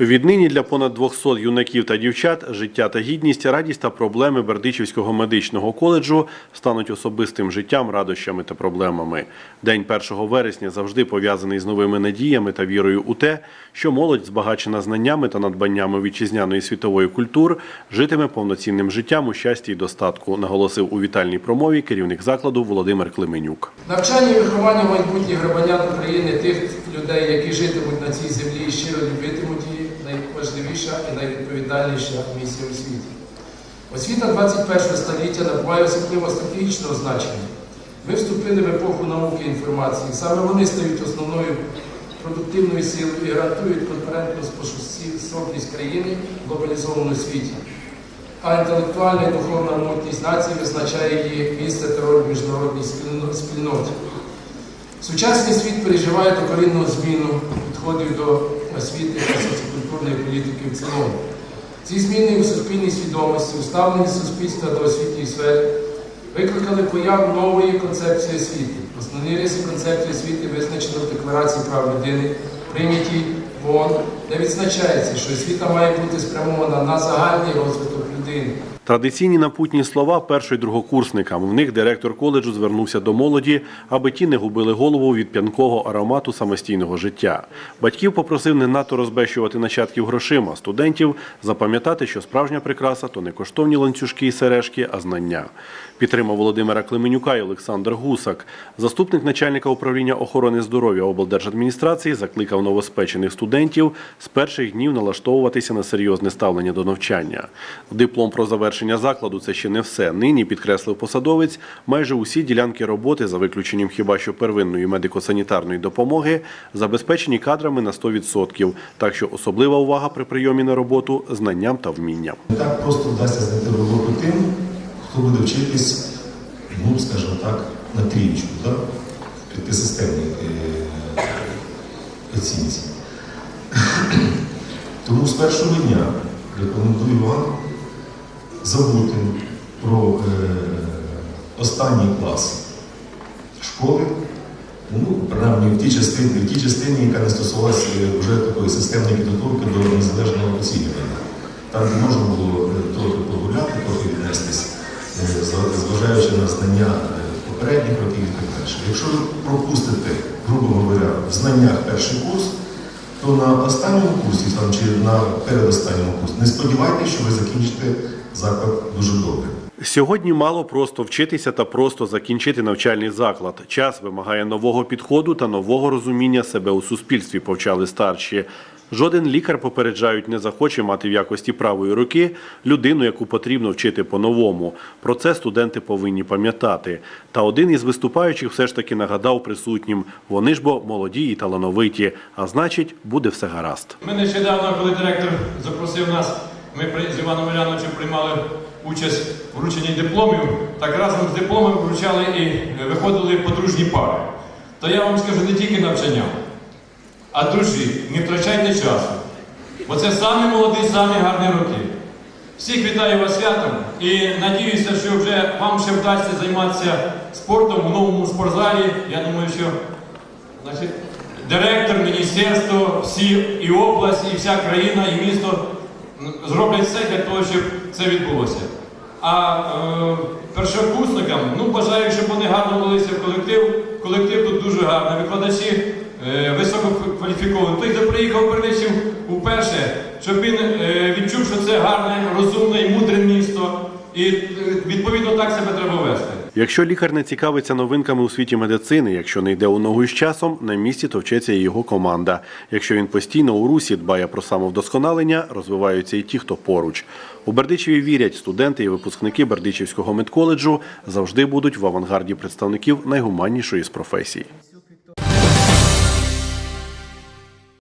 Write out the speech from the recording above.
Віднині для понад 200 юнаків та дівчат життя та гідність, радість та проблеми Бердичівського медичного коледжу стануть особистим життям, радощами та проблемами. День 1 вересня завжди пов'язаний з новими надіями та вірою у те, що молодь, збагачена знаннями та надбаннями вітчизняної світової культур, житиме повноцінним життям у щасті й достатку, наголосив у вітальній промові керівник закладу Володимир Клименюк. Навчання і виховання майбутніх громадян України, тих людей, які житимуть на цій землі і щиро любитимуть її, найважливіша і найвідповідальніша місія у світі. Освіта 21 століття набуває особливо стратегічного значення. Ми вступили в епоху науки і інформації. Саме вони стають основною продуктивною силою і гарантують конкурентну способність країни в глобалізованому світі. А інтелектуальна і духовна мутність нації визначає її місце та роль в міжнародній спільноті. Сучасний світ переживає докорінну зміну підходів до освіти та соціокультурної політики в цілому. Ці зміни у суспільній свідомості, уставлені суспільства до освітньої сфери, викликали появу нової концепції освіти. Основні риси концепції освіти визначено в Декларації прав людини, прийнятій в ООН, де відзначається, що освіта має бути спрямована на загальний розвиток людини. Традиційні напутні слова першо- й другокурсникам. В них директор коледжу звернувся до молоді, аби ті не губили голову від п'янкого аромату самостійного життя. Батьків попросив не надто розбещувати нащадків грошима, студентів запам'ятати, що справжня прикраса то не коштовні ланцюжки і сережки, а знання. Підтримав Володимира Клименюка і Олександр Гусак. Заступник начальника управління охорони здоров'я облдержадміністрації закликав новоспечених студентів з перших днів налаштовуватися на серйозне ставлення до навчання. Диплом про завершення закладу це ще не все. Нині підкреслив посадовець. Майже усі ділянки роботи, за виключенням хіба що первинної медико-санітарної допомоги, забезпечені кадрами на 100%, так що особлива увага при прийомі на роботу знанням та вмінням. Не так просто вдасться знайти роботу тим, хто буде вчитись, ну, скажімо так, на трієчку, да? в п'ятисистемній е, оцінці. Тому з першого дня рекомендую вам забути про е, останній клас школи, ну, принаймні в тій частині, в тій частині, яка не стосувалася вже такої системної підготовки до незалежного оцінювання. Там де можна було е, трохи погуляти, трохи віднестись, е, зважаючи на знання е, попередніх років і так далі. Якщо ви пропустите, грубо говоря, в знаннях перший курс, то на останньому курсі там, чи на передостанньому курсі не сподівайтеся, що ви закінчите заклад дуже добре. Сьогодні мало просто вчитися та просто закінчити навчальний заклад. Час вимагає нового підходу та нового розуміння себе у суспільстві, повчали старші. Жоден лікар попереджають не захоче мати в якості правої руки людину, яку потрібно вчити по-новому. Про це студенти повинні пам'ятати. Та один із виступаючих все ж таки нагадав присутнім: вони ж бо молоді і талановиті, а значить, буде все гаразд. Ми нещодавно, коли директор запросив нас, ми з Іваном Уляновичем приймали участь у врученні дипломів, так разом з дипломами вручали і е, виходили подружні пари. То я вам скажу не тільки навчання, а дружіть, не втрачайте часу. Бо це самі молоді, самі гарні роки. Всіх вітаю вас святом і надіюся, що вже вам ще вдасться займатися спортом у новому спортзалі. Я думаю, що Значить, директор, міністерство, всі і область, і вся країна, і місто зроблять все для того, щоб це відбулося. А е, першокурсникам ну, бажаю, щоб вони гарно влилися в колектив. Колектив тут дуже гарний. Викладачі е, висококваліфіковані. Той, хто приїхав в уперше, щоб він е, відчув, що це гарне, розумне і мудре місто. І е, відповідно так себе треба вести. Якщо лікар не цікавиться новинками у світі медицини, якщо не йде у ногу із часом, на місці товчеться і його команда. Якщо він постійно у русі дбає про самовдосконалення, розвиваються і ті, хто поруч. У Бердичеві вірять, студенти і випускники Бердичівського медколеджу завжди будуть в авангарді представників найгуманнішої з професій.